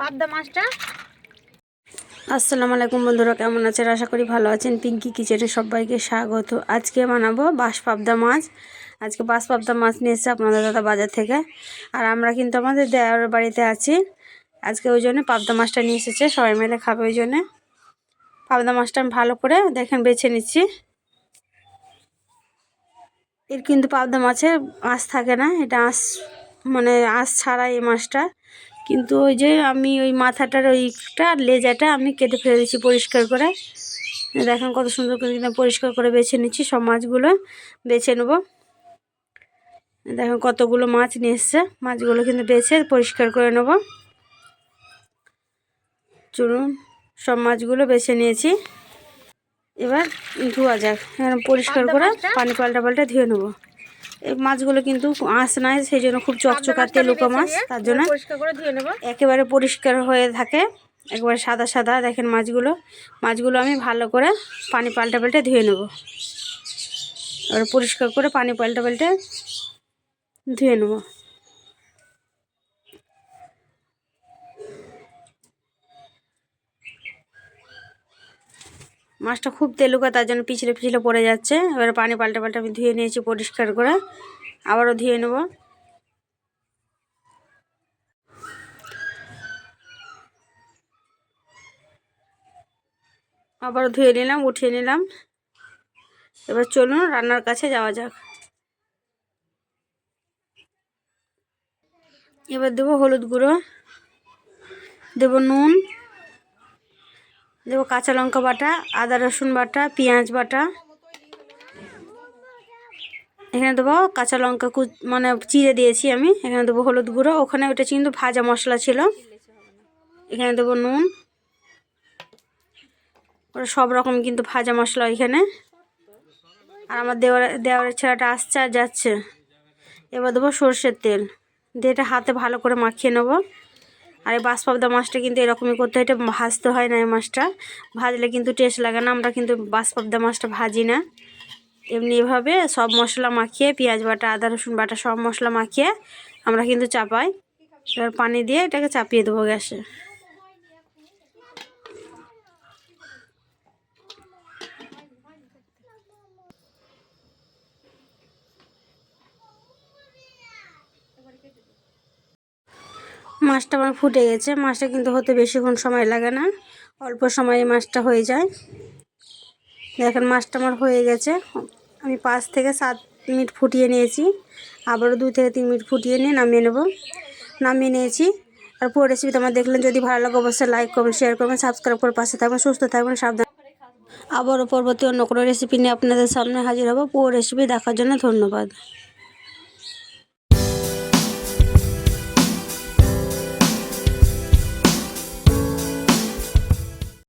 পাবদা মাছটা। আসসালামু আলাইকুম বন্ধুরা, কেমন আছেন? আশা করি ভালো আছেন। পিঙ্কি কিচেনে সবাইকে স্বাগত। আজকে বানাবো বাঁশ পাবদা মাছ। আজকে বাঁশ পাবদা মাছ নিয়ে এসেছে আপনাদের দাদা বাজার থেকে। আর আমরা কিন্তু আমাদের দেওয়ার বাড়িতে আছি। আজকে ওই জন্য পাবদা মাছটা নিয়ে এসেছে, সবাই মিলে খাবে ওই জন্যে। পাবদা মাছটা আমি ভালো করে দেখেন, বেছে নিচ্ছি। এর কিন্তু পাবদা মাছের আঁশ থাকে না, এটা আঁশ মানে আঁশ ছাড়া এই মাছটা। কিন্তু ওই যে আমি ওই মাথাটার ওইটা লেজাটা আমি কেটে ফেলে দিচ্ছি পরিষ্কার করে। দেখেন কত সুন্দর করে কিন্তু পরিষ্কার করে বেছে নিচ্ছি সব মাছগুলো বেছে নেব। দেখেন কতগুলো মাছ নিয়ে এসছে মাছগুলো কিন্তু বেছে পরিষ্কার করে নেব। চলুন সব মাছগুলো বেছে নিয়েছি। এবার ধোয়া যাক এখানে পরিষ্কার করে পানি পাল্টা পাল্টা ধুয়ে নেব। এই মাছগুলো কিন্তু আঁশ নাই সেই জন্য খুব চকচকা তেলুকা মাছ তার জন্য পরিষ্কার করে ধুয়ে নেব। একেবারে পরিষ্কার হয়ে থাকে একবারে সাদা সাদা। দেখেন মাছগুলো মাছগুলো আমি ভালো করে পানি পাল্টা পাল্টে ধুয়ে নেব। এবার পরিষ্কার করে পানি পাল্টা পাল্টে ধুয়ে নেব। মাছটা খুব তেলুকা তার জন্য পিছলে পিছলে পড়ে যাচ্ছে। এবারে পানি পাল্টে পাল্টে আমি ধুয়ে নিয়েছি পরিষ্কার করে। আবারও ধুয়ে নেব। আবারও ধুয়ে নিলাম, উঠিয়ে নিলাম। এবার চলুন রান্নার কাছে যাওয়া যাক। এবার দেবো হলুদ গুঁড়ো, দেবো নুন দেবো কাঁচা লঙ্কা বাটা, আদা রসুন বাটা, পেঁয়াজ বাটা। এখানে দেবো কাঁচা লঙ্কা কু মানে চিড়ে দিয়েছি আমি। এখানে দেবো হলুদ গুঁড়ো। ওখানে ওটা কিন্তু ভাজা মশলা ছিল। এখানে দেবো নুন। ওটা সব রকম কিন্তু ভাজা মশলা এখানে। আর আমার দেওয়ার দেওয়ারের ছেলেটা আসছে আর যাচ্ছে। এবার দেবো সর্ষের তেল। দিয়ে এটা হাতে ভালো করে মাখিয়ে নেব। আর এই বাঁশপাবদা মাছটা কিন্তু এরকমই করতে হয়। এটা ভাজতে হয় না এই মাছটা। ভাজলে কিন্তু টেস্ট লাগে না, আমরা কিন্তু বাঁশপাবদা মাছটা ভাজি না। এমনি এভাবে সব মশলা মাখিয়ে, পেঁয়াজ বাটা, আদা, রসুন বাটা সব মশলা মাখিয়ে আমরা কিন্তু চাপাই। এবার পানি দিয়ে এটাকে চাপিয়ে দেবো গ্যাসে। মাছটা আমার ফুটে গেছে। মাছটা কিন্তু হতে বেশিক্ষণ সময় লাগে না। অল্প সময়ে মাছটা হয়ে যায়। দেখেন, মাছটা আমার হয়ে গেছে। আমি পাঁচ থেকে সাত মিনিট ফুটিয়ে নিয়েছি। আবারও দুই থেকে তিন মিনিট ফুটিয়ে নিয়ে নামিয়ে নেব। নামিয়ে নিয়েছি। আর পুরো রেসিপি তোমার দেখলেন। যদি ভালো লাগে, অবশ্যই লাইক করবেন শেয়ার করবেন সাবস্ক্রাইব করে পাশে থাকবেন, সুস্থ থাকবেন, সাবধান আবারও পরবর্তী অন্য কোনো রেসিপি নিয়ে আপনাদের সামনে হাজির হব। পুরো রেসিপি দেখার জন্য ধন্যবাদ।